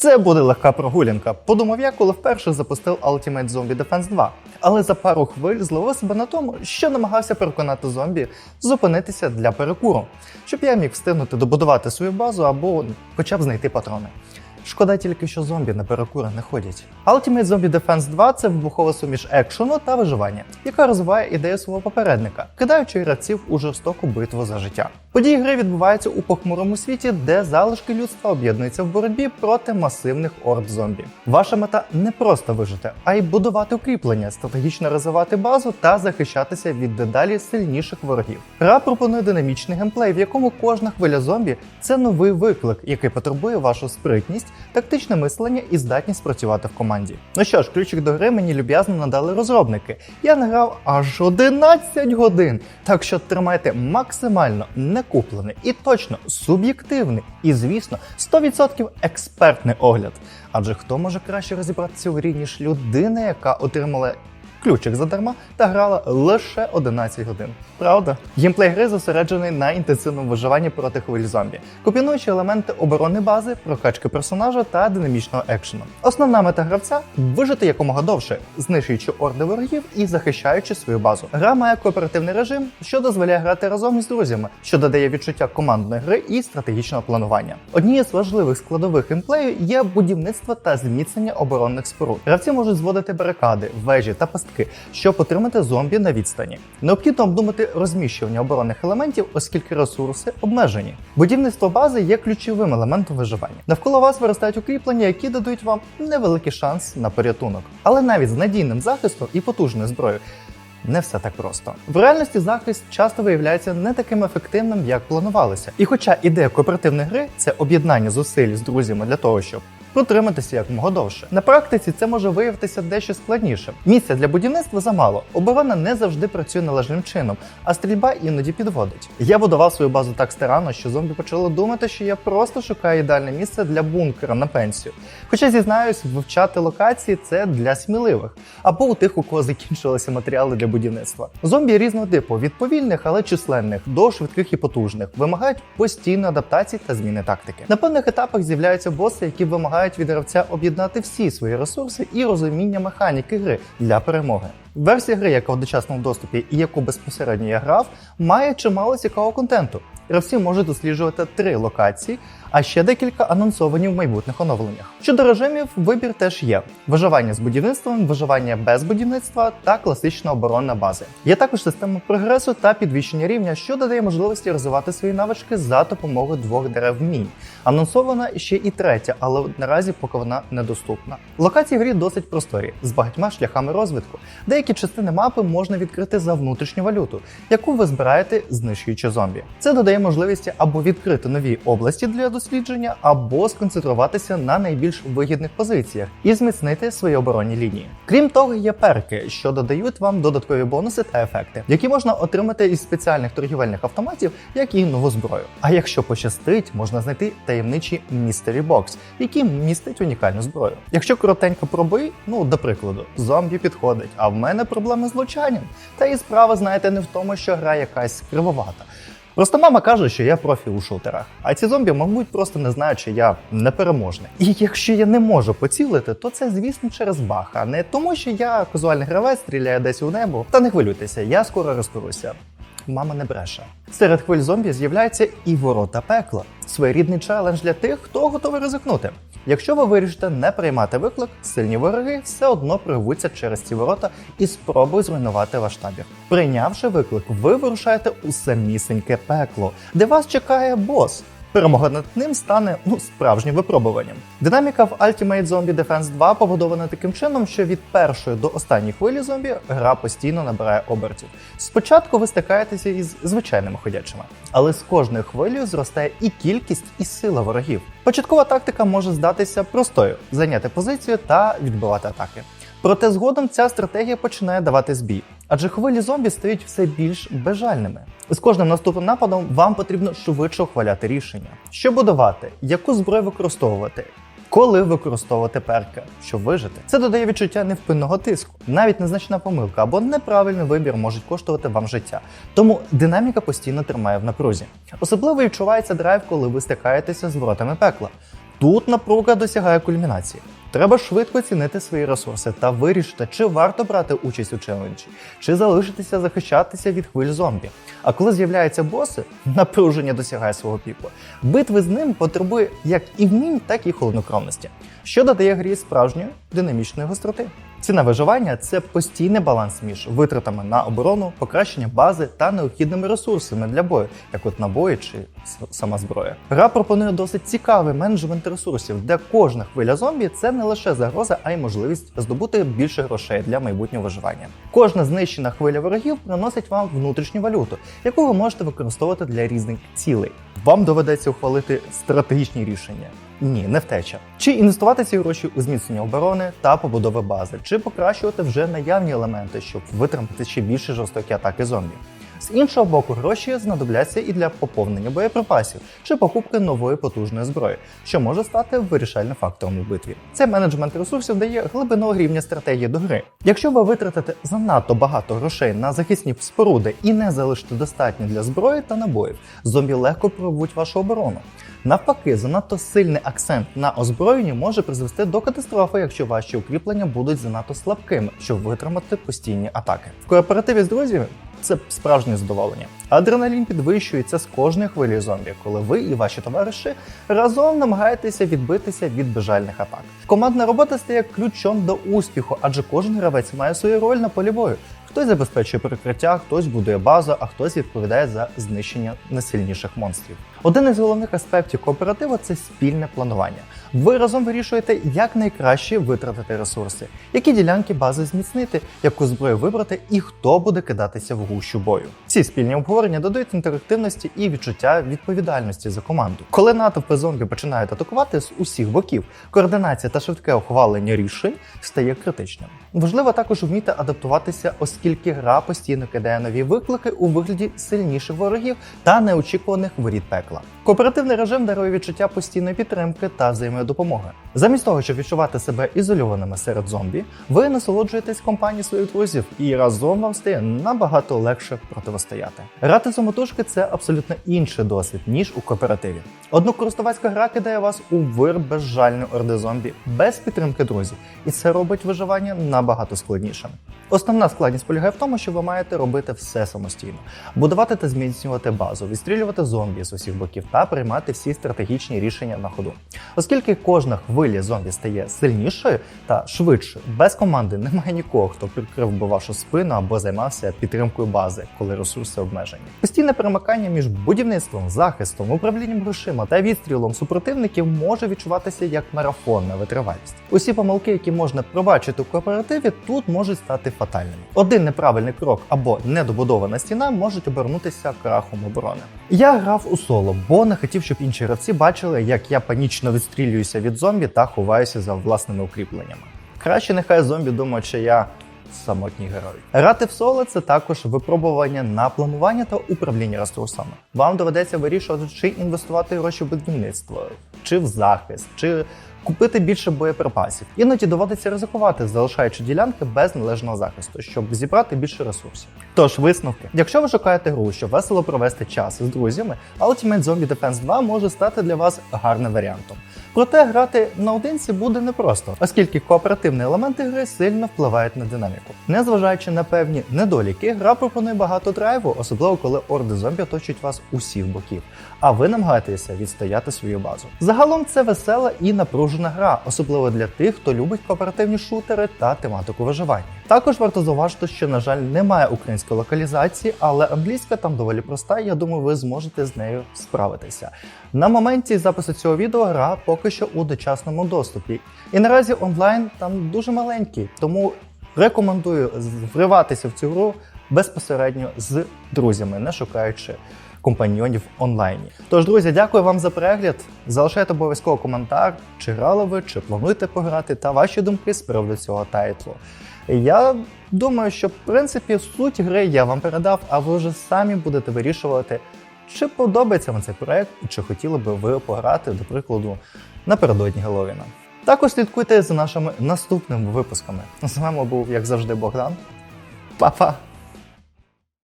Це буде легка прогулянка. Подумав я, коли вперше запустив Ultimate Zombie Defense 2. Але за пару хвиль зловив себе на тому, що намагався переконати зомбі зупинитися для перекуру, щоб я міг встигнути добудувати свою базу або хоча б знайти патрони. Шкода тільки, що зомбі на перекури не ходять. Ultimate Zombie Defense 2 це вибухова суміш екшену та виживання, яка розвиває ідею свого попередника, кидаючи гравців у жорстоку битву за життя. Події гри відбуваються у похмурому світі, де залишки людства об'єднуються в боротьбі проти масивних орд зомбі. Ваша мета не просто вижити, а й будувати укріплення, стратегічно розвивати базу та захищатися від дедалі сильніших ворогів. Гра пропонує динамічний геймплей, в якому кожна хвиля зомбі це новий виклик, який потребує вашу спритність, тактичне мислення і здатність працювати в команді. Ну що ж, ключик до гри мені люб'язно надали розробники. Я награв аж 11 годин. Так що тримайте максимально некуплений і точно суб'єктивний, і звісно, 100% експертний огляд. Адже хто може краще розібратися у грі, ніж людина, яка отримала ключик задарма та грала лише 11 годин. Правда? Геймплей гри зосереджений на інтенсивному виживанні проти хвиль зомбі, комбінуючи елементи оборони бази, прокачки персонажа та динамічного екшену. Основна мета гравця вижити якомога довше, знищуючи орди ворогів і захищаючи свою базу. Гра має кооперативний режим, що дозволяє грати разом із друзями, що додає відчуття командної гри і стратегічного планування. Однією з важливих складових геймплею є будівництво та зміцнення оборонних споруд. Гравці можуть зводити барикади, вежі та пастки, щоб отримати зомбі на відстані. Необхідно обдумати розміщування оборонних елементів, оскільки ресурси обмежені. Будівництво бази є ключовим елементом виживання. Навколо вас виростають укріплення, які дадуть вам невеликий шанс на порятунок. Але навіть з надійним захистом і потужною зброєю не все так просто. В реальності захист часто виявляється не таким ефективним, як планувалося. І хоча ідея кооперативної гри це об'єднання зусиль з друзями для того, щоб протриматися якомога довше. На практиці це може виявитися дещо складніше. Місця для будівництва замало. Оборона не завжди працює належним чином, а стрільба іноді підводить. Я будував свою базу так старанно, що зомбі почали думати, що я просто шукаю ідеальне місце для бункера на пенсію. Хоча зізнаюсь, вивчати локації це для сміливих або у тих, у кого закінчилися матеріали для будівництва. Зомбі різного типу від повільних, але численних до швидких і потужних, вимагають постійної адаптації та зміни тактики. На певних етапах з'являються боси, які вимагають від гравця об'єднати всі свої ресурси і розуміння механіки гри для перемоги. Версія гри, яка в дочасному доступі і яку безпосередньо я грав, має чимало цікавого контенту. Гравці можуть досліджувати три локації, а ще декілька анонсовані в майбутніх оновленнях. Щодо режимів, вибір теж є: виживання з будівництвом, виживання без будівництва та класична оборонна база. Є також система прогресу та підвищення рівня, що додає можливості розвивати свої навички за допомогою двох дерев мінь. Анонсована ще і третя, але наразі поки вона недоступна. Локації в грі досить просторі, з багатьма шляхами розвитку. Деякі частини мапи можна відкрити за внутрішню валюту, яку ви збираєте, знищуючи зомбі. Це додає можливості або відкрити нові області для дослідження, або сконцентруватися на найбільш вигідних позиціях і зміцнити свої оборонні лінії. Крім того, є перки, що додають вам додаткові бонуси та ефекти, які можна отримати із спеціальних торгівельних автоматів, як і нову зброю. А якщо пощастить, можна знайти таємничий містері бокс, який містить унікальну зброю. Якщо коротенько про бої, ну до прикладу, зомбі підходить, а в мене проблеми з влучанням. Та і справа, знаєте, не в тому, що гра якась кривовата. Просто мама каже, що я профі у шутерах, а ці зомбі, мабуть, просто не знають, що я непереможний. І якщо я не можу поцілити, то це, звісно, через баха, не тому, що я казуальний гравець стріляю десь у небо. Та не хвилюйтеся, я скоро розберуся. Мама не бреше. Серед хвиль зомбі з'являються і ворота пекла. Своєрідний челендж для тих, хто готовий ризикнути. Якщо ви вирішите не приймати виклик, сильні вороги все одно прорвуться через ці ворота і спробують зруйнувати ваш табір. Прийнявши виклик, ви вирушаєте у самісіньке пекло, де вас чекає бос. Перемога над ним стане ну справжнім випробуванням. Динаміка в Ultimate Zombie Defense 2 побудована таким чином, що від першої до останньої хвилі зомбі гра постійно набирає обертів. Спочатку ви стикаєтеся із звичайними ходячими, але з кожною хвилею зростає і кількість, і сила ворогів. Початкова тактика може здатися простою: зайняти позицію та відбивати атаки. Проте згодом ця стратегія починає давати збій, адже хвилі зомбі стають все більш безжальними. З кожним наступним нападом вам потрібно швидше ухваляти рішення, що будувати, яку зброю використовувати. Коли використовувати перки, щоб вижити, це додає відчуття невпинного тиску. Навіть незначна помилка або неправильний вибір можуть коштувати вам життя. Тому динаміка постійно тримає в напрузі. Особливо відчувається драйв, коли ви стикаєтеся з воротами пекла. Тут напруга досягає кульмінації. Треба швидко цінити свої ресурси та вирішити, чи варто брати участь у челенджі, чи залишитися захищатися від хвиль зомбі. А коли з'являються боси, напруження досягає свого піку. Битви з ним потребує як і вмінь, так і холоднокровності, що додає грі справжньої динамічної гостроти. Ціна виживання це постійний баланс між витратами на оборону, покращення бази та необхідними ресурсами для бою, як от набої чи сама зброя. Гра пропонує досить цікавий менеджмент ресурсів, де кожна хвиля зомбі це не лише загроза, а й можливість здобути більше грошей для майбутнього виживання. Кожна знищена хвиля ворогів приносить вам внутрішню валюту, яку ви можете використовувати для різних цілей. Вам доведеться ухвалити стратегічні рішення. Ні, не втеча. Чи інвестувати ці гроші у зміцнення оборони та побудови бази, чи покращувати вже наявні елементи, щоб витримати ще більше жорстокі атаки зомбі. З іншого боку, гроші знадобляться і для поповнення боєприпасів чи покупки нової потужної зброї, що може стати вирішальним фактором у битві. Цей менеджмент ресурсів дає глибинного рівня стратегії до гри. Якщо ви витратите занадто багато грошей на захисні споруди і не залишите достатньо для зброї та набоїв, зомбі легко прорвуть вашу оборону. Навпаки, занадто сильний акцент на озброєнні може призвести до катастрофи, якщо ваші укріплення будуть занадто слабкими, щоб витримати постійні атаки. В кооперативі з друзями це справжнє задоволення. Адреналін підвищується з кожної хвилі зомбі, коли ви і ваші товариші разом намагаєтеся відбитися від бежальних атак. Командна робота стає ключом до успіху, адже кожен гравець має свою роль на полі бою. Хтось забезпечує прикриття, хтось будує базу, а хтось відповідає за знищення найсильніших монстрів. Один із головних аспектів кооперативу це спільне планування. Ви разом вирішуєте, як найкраще витратити ресурси, які ділянки бази зміцнити, яку зброю вибрати і хто буде кидатися в гущу бою. Ці спільні обговорення додають інтерактивності і відчуття відповідальності за команду. Коли натовпи зомбі починають атакувати з усіх боків, координація та швидке ухвалення рішень стає критичним. Важливо також вміти адаптуватися, оскільки гра постійно кидає нові виклики у вигляді сильніших ворогів та неочікуваних воріт пекла. Кооперативний режим дарує відчуття постійної підтримки та взаємодопомоги. Замість того, щоб відчувати себе ізольованими серед зомбі, ви насолоджуєтесь компанією своїх друзів і разом вам стає набагато легше протистояти. Грати самотужки це абсолютно інший досвід ніж у кооперативі. Однокористувацька гра кидає вас у вир безжальної орди зомбі без підтримки друзів, і це робить виживання набагато складнішим. Основна складність полягає в тому, що ви маєте робити все самостійно: будувати та зміцнювати базу, відстрілювати зомбі з усіх боків та приймати всі стратегічні рішення на ходу. Оскільки кожна хвиля зомбі стає сильнішою та швидшою, без команди немає нікого, хто прикрив би вашу спину або займався підтримкою бази, коли ресурси обмежені. Постійне перемикання між будівництвом, захистом, управлінням грошима та відстрілом супротивників може відчуватися як марафонна витривалість. Усі помилки, які можна пробачити у кооперативі, тут можуть стати фатальними. Один неправильний крок або недобудована стіна можуть обернутися крахом оборони. Я грав у соло, бо не хотів, щоб інші гравці бачили, як я панічно відстрілююся від зомбі та ховаюся за власними укріпленнями. Краще нехай зомбі думають, що я самотній герой. Грати в соло це також випробування на планування та управління ресурсами. Вам доведеться вирішувати, чи інвестувати гроші в будівництво, чи в захист, чи купити більше боєприпасів. Іноді доводиться ризикувати, залишаючи ділянки без належного захисту, щоб зібрати більше ресурсів. Тож висновки, якщо ви шукаєте гру, щоб весело провести час з друзями, Ultimate Zombie Defense 2 може стати для вас гарним варіантом. Проте грати наодинці буде непросто, оскільки кооперативні елементи гри сильно впливають на динаміку. Незважаючи на певні недоліки, гра пропонує багато драйву, особливо коли орди зомбі оточують вас усіх боків, а ви намагаєтеся відстояти свою базу. Загалом це весела і напружена гра, особливо для тих, хто любить кооперативні шутери та тематику виживання. Також варто зауважити, що, на жаль, немає української локалізації, але англійська там доволі проста, і я думаю, ви зможете з нею справитися. На моменті запису цього відео гра поки що у дочасному доступі. І наразі онлайн там дуже маленький, тому рекомендую вриватися в цю гру безпосередньо з друзями, не шукаючи компаньйонів онлайні. Тож, друзі, дякую вам за перегляд. Залишайте обов'язково коментар, чи грали ви, чи плануєте пограти, та ваші думки з приводу цього тайтлу. Я думаю, що в принципі суть гри я вам передав, а ви вже самі будете вирішувати, чи подобається вам цей проект, і чи хотіли би ви пограти, до прикладу, напередодні Геловіна. Також слідкуйте за нашими наступними випусками. З вами був, як завжди, Богдан. Па-па!